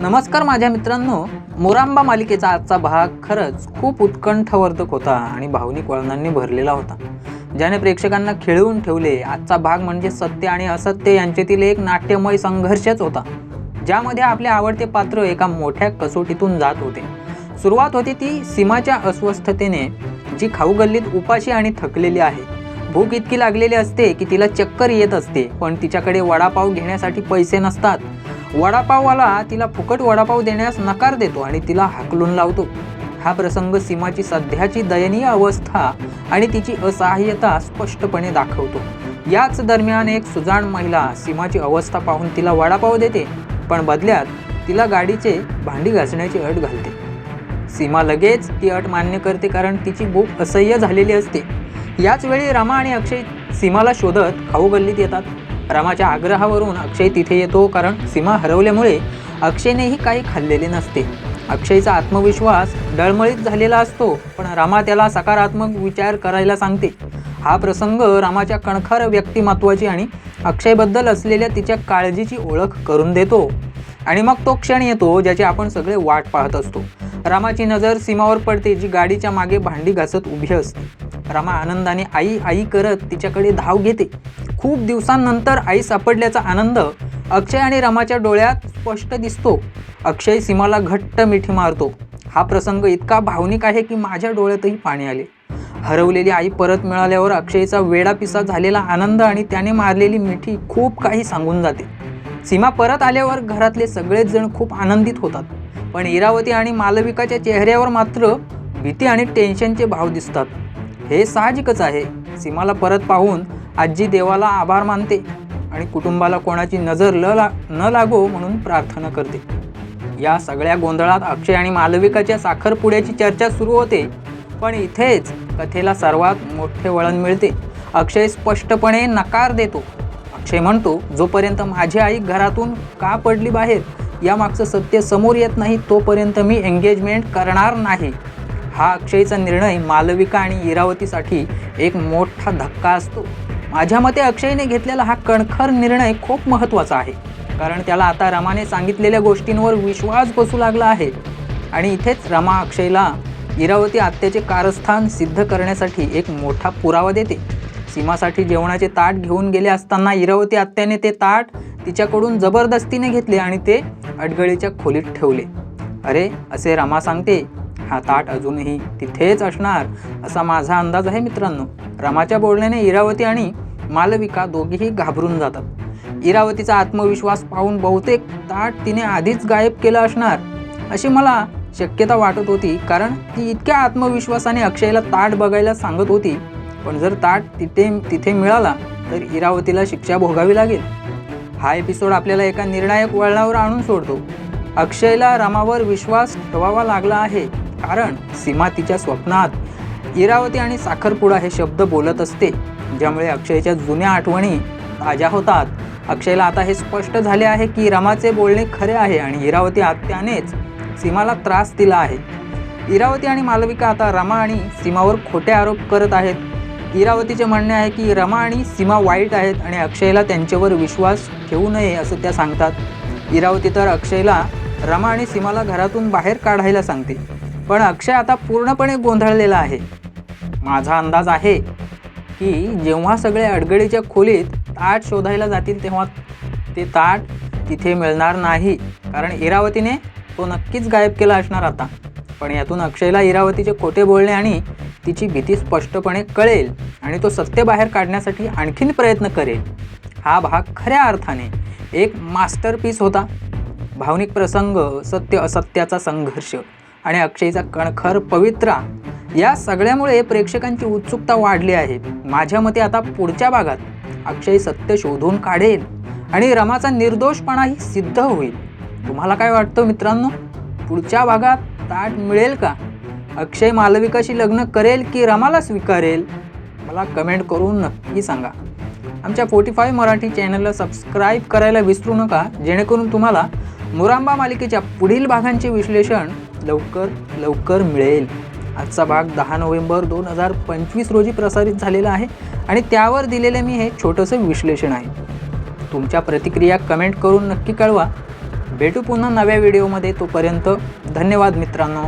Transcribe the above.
नमस्कार माझ्या मित्रांनो. मोरांबा मालिकेचा आजचा भाग खरंच खूप उत्कंठवर्धक होता आणि भावनिक वळणांनी भरलेला होता. ज्याने प्रेक्षकांना खिळवून ठेवले आजचा भाग म्हणजे सत्य आणि असत्य यांच्यातील एक नाट्यमय संघर्षच होता. ज्यामध्ये आपले आवडते पात्र एका मोठ्या कसोटीतून जात होते. सुरुवात होती ती सीमाच्या अस्वस्थतेने जी खाऊ गल्लीत उपाशी आणि थकलेली आहे. भूक इतकी लागलेली असते की तिला चक्कर येत असते पण तिच्याकडे वडापाव घेण्यासाठी पैसे नसतात. वडापाववाला तिला फुकट वडापाव देण्यास नकार देतो आणि तिला हाकलून लावतो. हा प्रसंग सीमाची सध्याची दयनीय अवस्था आणि तिची असहाय्यता स्पष्टपणे दाखवतो. याच दरम्यान एक सुजाण महिला सीमाची अवस्था पाहून तिला वडापाव देते पण बदल्यात तिला गाडीचे भांडी घासण्याची अट घालते. सीमा लगेच ती अट मान्य करते कारण तिची भूक असह्य झालेली असते. याच वेळी रमा आणि अक्षय सीमाला शोधत खाऊ गल्लीत येतात. रामाच्या आग्रहावरून अक्षय तिथे येतो कारण सीमा हरवल्यामुळे अक्षयनेही काही खाल्लेले नसते. अक्षयचा आत्मविश्वास डळमळीत झालेला असतो पण रामा त्याला सकारात्मक विचार करायला सांगते. हा प्रसंग रामाच्या कणखर व्यक्तिमत्वाची आणि अक्षयबद्दल असलेल्या तिच्या काळजीची ओळख करून देतो. आणि मग तो क्षण येतो ज्याची आपण सगळे वाट पाहत असतो. रामाची नजर सीमावर पडते जी गाडीच्या मागे भांडी घासत उभी असते. रामा आनंदाने आई आई करत तिच्याकडे धाव घेते. खूप दिवसांनंतर आई सापडल्याचा आनंद अक्षय आणि रमाच्या डोळ्यात स्पष्ट दिसतो. अक्षय सीमाला घट्ट मिठी मारतो. हा प्रसंग इतका भावनिक आहे की माझ्या डोळ्यातही पाणी आले. हरवलेली आई परत मिळाल्यावर अक्षयचा वेडापिसा झालेला आनंद आणि त्याने मारलेली मिठी खूप काही सांगून जाते. सीमा परत आल्यावर घरातले सगळेच जण खूप आनंदित होतात. पण इरावती आणि मालविकाच्या चेहऱ्यावर मात्र भीती आणि टेन्शनचे भाव दिसतात. हे साहजिकच आहे. सीमाला परत पाहून आजी देवाला आभार मानते आणि कुटुंबाला कोणाची नजर ल ला न लागो म्हणून प्रार्थना करते. या सगळ्या गोंधळात अक्षय आणि मालविकाच्या साखरपुड्याची चर्चा सुरू होते पण इथेच कथेला सर्वात मोठे वळण मिळते. अक्षय स्पष्टपणे नकार देतो. अक्षय म्हणतो जोपर्यंत माझी आई घरातून का पडली बाहेर? यामागचं सत्य समोर येत नाही तोपर्यंत मी एंगेजमेंट करणार नाही. हा अक्षयचा निर्णय मालविका आणि इरावतीसाठी एक मोठा धक्का असतो. माझ्या मते अक्षयने घेतलेला हा कणखर निर्णय खूप महत्त्वाचा आहे. कारण त्याला आता रमाने सांगितलेल्या गोष्टींवर विश्वास बसू लागला आहे. आणि इथेच रमा अक्षयला इरावती आत्याचे कारस्थान सिद्ध करण्यासाठी एक मोठा पुरावा देते. सीमासाठी जेवणाचे ताट घेऊन गेले असताना इरावती आत्याने ते ताट तिच्याकडून जबरदस्तीने घेतले आणि ते अडगळीच्या खोलीत ठेवले. अरे असे रमा सांगते हा ताट अजूनही तिथेच असणार असा माझा अंदाज आहे मित्रांनो. रमाच्या बोलण्याने इरावती आणि मालविका दोघेही घाबरून जातात. इरावतीचा आत्मविश्वास पाहून बहुतेक ताट तिने आधीच गायब केलं असणार अशी मला शक्यता वाटत होती. कारण ती इतक्या आत्मविश्वासाने अक्षयला ताट बघायला सांगत होती. पण जर ताट तिथे तिथे मिळाला तर इरावतीला शिक्षा भोगावी लागेल. हा एपिसोड आपल्याला एका निर्णायक वळणावर आणून सोडतो. अक्षयला रमावर विश्वास ठेवावा लागला आहे. कारण सीमा तिच्या स्वप्नात इरावती आणि साखरपुडा हे शब्द बोलत असते ज्यामुळे अक्षयच्या जुन्या आठवणी ताज्या होतात. अक्षयला आता हे स्पष्ट झाले आहे की रमाचे बोलणे खरे आहे आणि इरावती आत्यानेच सीमाला त्रास दिला आहे. इरावती आणि मालविका आता रमा आणि सीमावर खोटे आरोप करत आहेत. इरावतीचे म्हणणे आहे की रमा आणि सीमा वाईट आहेत आणि अक्षयला त्यांच्यावर विश्वास ठेवू नये असं त्या सांगतात. इरावती तर अक्षयला रमा आणि सीमाला घरातून बाहेर काढायला सांगते. पण अक्षय आता पूर्णपणे गोंधळलेला आहे. माझा अंदाज आहे की जेव्हा सगळे अडगडीच्या खोलीत ताट शोधायला जातील तेव्हा ते ताट तिथे मिळणार नाही. कारण इरावतीने तो नक्कीच गायब केला असणार आता. पण यातून अक्षयला इरावतीचे खोटे बोलणे आणि तिची भीती स्पष्टपणे कळेल आणि तो सत्य बाहेर काढण्यासाठी आणखीन प्रयत्न करेल. हा भाग खऱ्या अर्थाने एक मास्टरपीस होता. भावनिक प्रसंग सत्य असत्याचा संघर्ष. आणि अक्षयचा कणखर पवित्रा या सगळ्यामुळे प्रेक्षकांची उत्सुकता वाढली आहे. माझ्या मते आता पुढच्या भागात अक्षय सत्य शोधून काढेल आणि रमाचा निर्दोषपणाही सिद्ध होईल. तुम्हाला काय वाटतं मित्रांनो? पुढच्या भागात ताट मिळेल का? अक्षय मालविकाशी लग्न करेल की रमाला स्वीकारेल? मला कमेंट करून नक्की सांगा. आमच्या फोर्टी फाय मराठी चॅनलला सबस्क्राईब करायला विसरू नका जेणेकरून तुम्हाला मुरांबा मालिकेच्या पुढील भागांचे विश्लेषण लवकर लवकर मिळेल. आजचा भाग दहा नोव्हेंबर दोन हजार पंचवीस रोजी प्रसारित झालेला आहे आणि त्यावर दिलेले मी हे छोटंसं विश्लेषण आहे. तुमच्या प्रतिक्रिया कमेंट करून नक्की कळवा. भेटू पुन्हा नव्या व्हिडिओमध्ये तोपर्यंत धन्यवाद मित्रांनो.